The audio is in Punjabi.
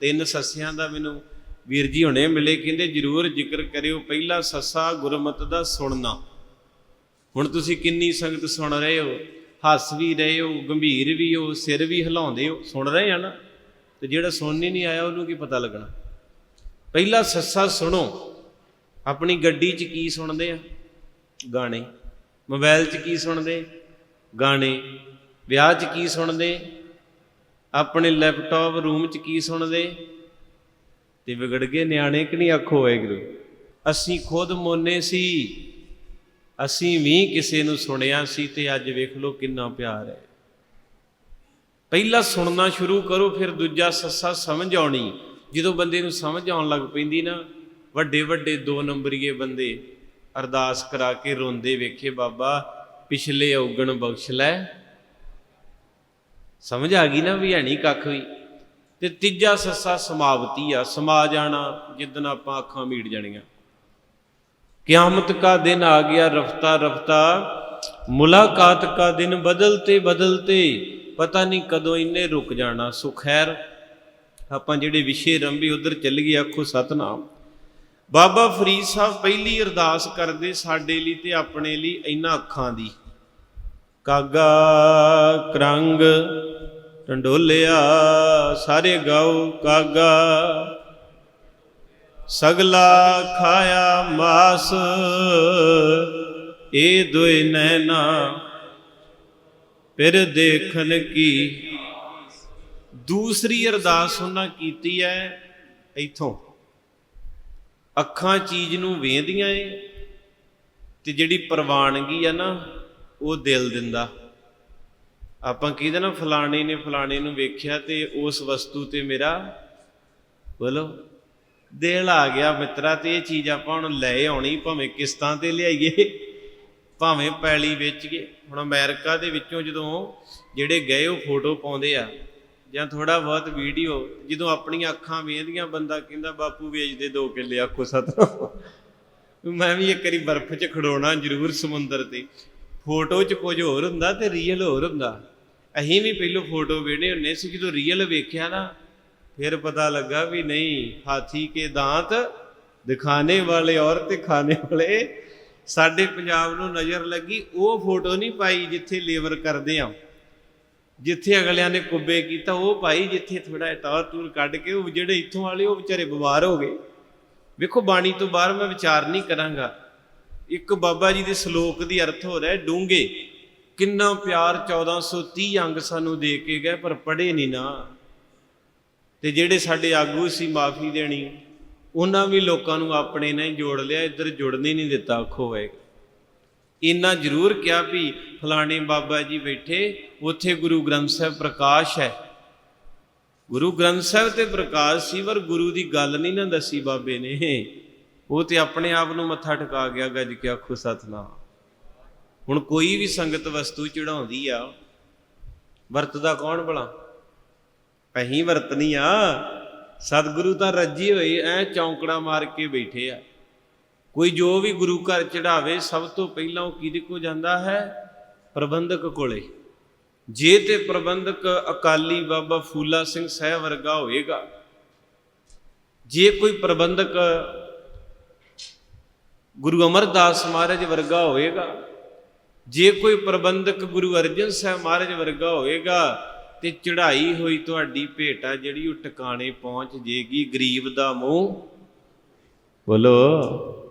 ਤਿੰਨ ਸੱਸਿਆਂ ਦਾ ਮੈਨੂੰ ਵੀਰ ਜੀ ਹੁਣੇ ਮਿਲੇ, ਕਹਿੰਦੇ ਜਰੂਰ ਜ਼ਿਕਰ ਕਰਿਓ, ਪਹਿਲਾ ਸੱਸਾ ਗੁਰਮਤ ਦਾ ਸੁਣਨਾ। ਹੁਣ ਤੁਸੀਂ ਕਿੰਨੀ ਸੰਗਤ ਸੁਣ ਰਹੇ ਹੋ? ਹੱਸ ਵੀ ਰਹੇ ਹੋ, ਗੰਭੀਰ ਵੀ ਹੋ, ਸਿਰ ਵੀ ਹਿਲਾਉਂਦੇ ਹੋ, ਸੁਣ ਰਹੇ ਆ ਨਾ? ਤੇ ਜਿਹੜਾ ਸੁਣਨ ਹੀ ਨਹੀਂ ਆਇਆ, ਉਹਨੂੰ ਕੀ ਪਤਾ ਲੱਗਣਾ? ਪਹਿਲਾ ਸੱਸਾ ਸੁਣੋ, ਆਪਣੀ ਗੱਡੀ 'ਚ ਕੀ ਸੁਣਦੇ ਆ? ਗਾਣੇ। ਮੋਬਾਈਲ 'ਚ ਕੀ ਸੁਣਦੇ? ਗਾਣੇ। ਵਿਆਹ 'ਚ ਕੀ ਸੁਣਦੇ? ਆਪਣੇ ਲੈਪਟਾਪ ਰੂਮ 'ਚ ਕੀ ਸੁਣਦੇ? ਤੇ ਵਿਗੜ ਗਏ ਨਿਆਣੇ ਕਿ ਨਹੀਂ ਆਖੋ ਵਾਹਿਗੁਰੂ? ਅਸੀਂ ਖੁਦ ਮੋਨੇ ਸੀ, ਅਸੀਂ ਵੀ ਕਿਸੇ ਨੂੰ ਸੁਣਿਆ ਸੀ ਤੇ ਅੱਜ ਵੇਖ ਲਓ ਕਿੰਨਾ ਪਿਆਰ ਹੈ। ਪਹਿਲਾਂ ਸੁਣਨਾ ਸ਼ੁਰੂ ਕਰੋ, ਫਿਰ ਦੂਜਾ ਸੱਸਾ ਸਮਝ ਆਉਣੀ। ਜਦੋਂ ਬੰਦੇ ਨੂੰ ਸਮਝ ਆਉਣ ਲੱਗ ਪੈਂਦੀ ਨਾ, ਵੱਡੇ ਵੱਡੇ ਦੋ ਨੰਬਰੀਏ ਬੰਦੇ ਅਰਦਾਸ ਕਰਾ ਕੇ ਰੋਂਦੇ ਵੇਖੇ, ਬਾਬਾ, ਪਿਛਲੇ ਔਗਣ ਬਖਸ਼ ਲੈ ਸਮਝ ਆ ਗਈ ਨਾ ਵੀ ਹੈ ਨਹੀਂ ਕੱਖ ਵੀ। ਤੇ ਤੀਜਾ ਸੱਸਾ ਸਮਾਪਤੀ ਆ, ਸਮਾ ਜਾਣਾ ਜਿੱਦਨ ਆਪਾਂ ਅੱਖਾਂ ਮੀਟ ਜਾਣੀਆਂ। ਕਿਆਮਤ ਕਾ ਦਿਨ ਆ ਗਿਆ ਰਫਤਾ ਰਫਤਾ, ਮੁਲਾਕਾਤ ਕਾ ਦਿਨ ਬਦਲਤੇ ਬਦਲਤੇ, ਪਤਾ ਨਹੀਂ ਕਦੋਂ ਇੰਨੇ ਰੁਕ ਜਾਣਾ। ਸੁਖੈਰ ਆਪਾਂ ਜਿਹੜੇ ਵਿਸ਼ੇ ਰੰਭੀ ਉਧਰ ਚੱਲ ਗਏ, ਆਖੋ ਸਤਨਾਮ। ਬਾਬਾ ਫਰੀਦ ਸਾਹਿਬ ਪਹਿਲੀ ਅਰਦਾਸ ਕਰਦੇ ਸਾਡੇ ਲਈ ਤੇ ਆਪਣੇ ਲਈ ਇਹਨਾਂ ਅੱਖਾਂ ਦੀ। ਕਾਗਾ, ਕਰੰਗ ਟੰਡੋਲਿਆ, ਸਾਰੇ ਗਾਉ ਕਾਗਾ। ਸਗਲਾ ਖਾਇਆ ਮਾਸ, ਏ ਦੋਇ ਨੈਣਾ। ਫਿਰ ਦੇਖਣ ਕੀ। ਦੂਸਰੀ ਅਰਦਾਸ ਉਹਨਾਂ ਕੀਤੀ ਹੈ ਇਥੋਂ। ਅੱਖਾਂ ਚੀਜ਼ ਨੂੰ ਵੇਂਦੀਆਂ ਏ, ਤੇ ਜਿਹੜੀ ਪ੍ਰਵਾਨਗੀ ਆ ਨਾ, ਉਹ ਦਿਲ ਦਿੰਦਾ। ਆਪਾਂ ਕਹਿੰਦੇ ਨਾ ਫਲਾਣੇ ਨੇ ਫਲਾਣੇ ਨੂੰ ਵੇਖਿਆ ਤੇ ਉਸ ਵਸਤੂ ਤੇ ਮੇਰਾ ਬੋਲੋ ਦਿਲ ਆ ਗਿਆ ਮਿੱਤਰਾ, ਤੇ ਇਹ ਚੀਜ਼ ਆਪਾਂ ਹੁਣ ਲੈ ਆਉਣੀ, ਭਾਵੇਂ ਕਿਸ਼ਤਾਂ ਤੇ ਲਿਆਈਏ, ਭਾਵੇਂ ਪੈਲੀ ਵੇਚੀਏ। ਹੁਣ ਅਮਰੀਕਾ ਦੇ ਵਿੱਚੋਂ ਜਦੋਂ ਜਿਹੜੇ ਗਏ, ਉਹ ਫੋਟੋ ਪਾਉਂਦੇ ਆ, ਜਾਂ ਥੋੜਾ ਬਹੁਤ ਵੀਡੀਓ, ਜਦੋਂ ਆਪਣੀਆਂ ਅੱਖਾਂ ਵੇਂਦੀਆਂ ਬੰਦਾ ਕਹਿੰਦਾ, ਬਾਪੂ ਵੇਚ ਦੇ 2 ਕਿੱਲੇ, ਆਖੋ ਸਤਨਾਮ। ਮੈਂ ਵੀ ਇੱਕ ਵਾਰੀ ਬਰਫ਼ 'ਚ ਖੜੋਣਾ ਜ਼ਰੂਰ ਸਮੁੰਦਰ ਤੇ। ਫੋਟੋ 'ਚ ਕੁਝ ਹੋਰ ਹੁੰਦਾ ਤੇ ਰੀਅਲ ਹੋਰ ਹੁੰਦਾ। ਅਸੀਂ ਵੀ ਪਹਿਲੋਂ ਫੋਟੋ ਵੇਖਦੇ ਹੁੰਨੇ ਸੀ, ਜਦੋਂ ਰੀਅਲ ਵੇਖਿਆ ਨਾ, ਫਿਰ ਪਤਾ ਲੱਗਾ ਵੀ ਨਹੀਂ, ਹਾਥੀ ਕੇ ਦਾੰਤ ਦਿਖਾਣੇ ਵਾਲੇ ਔਰ ਤੇ ਖਾਣੇ ਵਾਲੇ। ਸਾਡੇ ਪੰਜਾਬ ਨੂੰ ਨਜ਼ਰ ਲੱਗੀ, ਉਹ ਫੋਟੋ ਨਹੀਂ ਪਾਈ ਜਿੱਥੇ ਲੇਬਰ ਕਰਦੇ ਆ। ਜਿੱਥੇ ਅਗਲਿਆਂ ਨੇ ਕੁੱਬੇ ਕੀਤਾ, ਉਹ ਪਾਈ ਜਿੱਥੇ ਥੋੜਾ ਟੌਰ ਟੂਰ ਕੱਢ ਕੇ, ਉਹ ਜਿਹੜੇ ਇੱਥੋਂ ਵਾਲੇ, ਉਹ ਵਿਚਾਰੇ ਬਿਮਾਰ ਹੋ ਗਏ। ਵੇਖੋ, ਬਾਣੀ ਤੋਂ ਬਾਹਰ ਮੈਂ ਵਿਚਾਰ ਨਹੀਂ ਕਰਾਂਗਾ। ਇੱਕ ਬਾਬਾ ਜੀ ਦੇ ਸ਼ਲੋਕ ਦੀ ਅਰਥ ਹੋ ਰਿਹਾ ਡੂੰਗੇ ਕਿੰਨਾ ਪਿਆਰ 1430 ਅੰਗ ਸਾਨੂੰ ਦੇ ਕੇ ਗਏ, ਪਰ ਪੜੇ ਨਹੀਂ ਨਾ। ਤੇ ਜਿਹੜੇ ਸਾਡੇ ਆਗੂ ਸੀ ਮਾਫੀ ਦੇਣੀ, ਉਹਨਾਂ ਵੀ ਲੋਕਾਂ ਨੂੰ ਆਪਣੇ ਨਾਲ ਜੋੜ ਲਿਆ, ਇੱਧਰ ਜੁੜਨੇ ਨਹੀਂ ਦਿੱਤਾ ਆਖੋ ਹੋਏਗਾ ਇੰਨਾ ਜ਼ਰੂਰ ਕਿਹਾ ਵੀ ਫਲਾਣੇ ਬਾਬਾ ਜੀ ਬੈਠੇ, ਉੱਥੇ ਗੁਰੂ ਗ੍ਰੰਥ ਸਾਹਿਬ ਪ੍ਰਕਾਸ਼ ਹੈ। ਗੁਰੂ ਗ੍ਰੰਥ ਸਾਹਿਬ ਤੇ ਪ੍ਰਕਾਸ਼ ਸੀ, ਪਰ ਗੁਰੂ ਦੀ ਗੱਲ ਨਹੀਂ ਨਾ ਦੱਸੀ ਬਾਬੇ ਨੇ। ਉਹ ਤੇ ਆਪਣੇ ਆਪ ਨੂੰ ਮੱਥਾ ਟਿਕਾ ਗਿਆ, ਗੱਜ ਕੇ ਆਖੋ, ਸਤਨਾਮ। ਹੁਣ ਕੋਈ ਵੀ ਸੰਗਤ ਵਸਤੂ ਚੜਾਉਂਦੀ ਆ, ਵਰਤਦਾ ਕੌਣ ਭਲਾ? ਅਹੀਂ ਵਰਤਨੀ ਆ। ਸਤਿਗੁਰੂ ਤਾਂ ਰੱਜੀ ਹੋਈ ਐ ਚੌਂਕੜਾ ਮਾਰ ਕੇ ਬੈਠੇ ਆ। ਕੋਈ ਜੋ ਵੀ ਗੁਰੂ ਘਰ ਚੜਾਵੇ ਸਭ ਤੋਂ ਪਹਿਲਾਂ ਉਹ ਕਿਹਦੇ ਕੋ ਜਾਂਦਾ ਹੈ? ਪ੍ਰਬੰਧਕ ਕੋਲੇ। ਜੇ ਤੇ ਪ੍ਰਬੰਧਕ ਅਕਾਲੀ ਬਾਬਾ ਫੂਲਾ ਸਿੰਘ ਸਾਹਿਬ ਵਰਗਾ ਹੋਵੇਗਾ ਜੇ ਕੋਈ ਪ੍ਰਬੰਧਕ ਗੁਰੂ ਅਮਰਦਾਸ ਮਹਾਰਾਜ ਵਰਗਾ ਹੋਵੇਗਾ ਜੇ ਕੋਈ ਪ੍ਰਬੰਧਕ ਗੁਰੂ ਅਰਜਨ ਸਾਹਿਬ ਮਹਾਰਾਜ ਵਰਗਾ ਹੋਵੇਗਾ ਤੇ ਚੜ੍ਹਾਈ ਹੋਈ ਤੁਹਾਡੀ ਭੇਟਾ ਜਿਹੜੀ ਉਹ ਟਿਕਾਣੇ ਪਹੁੰਚ ਜੇਗੀ, ਗਰੀਬ ਦਾ ਮੂੰਹ। ਬੋਲੋ।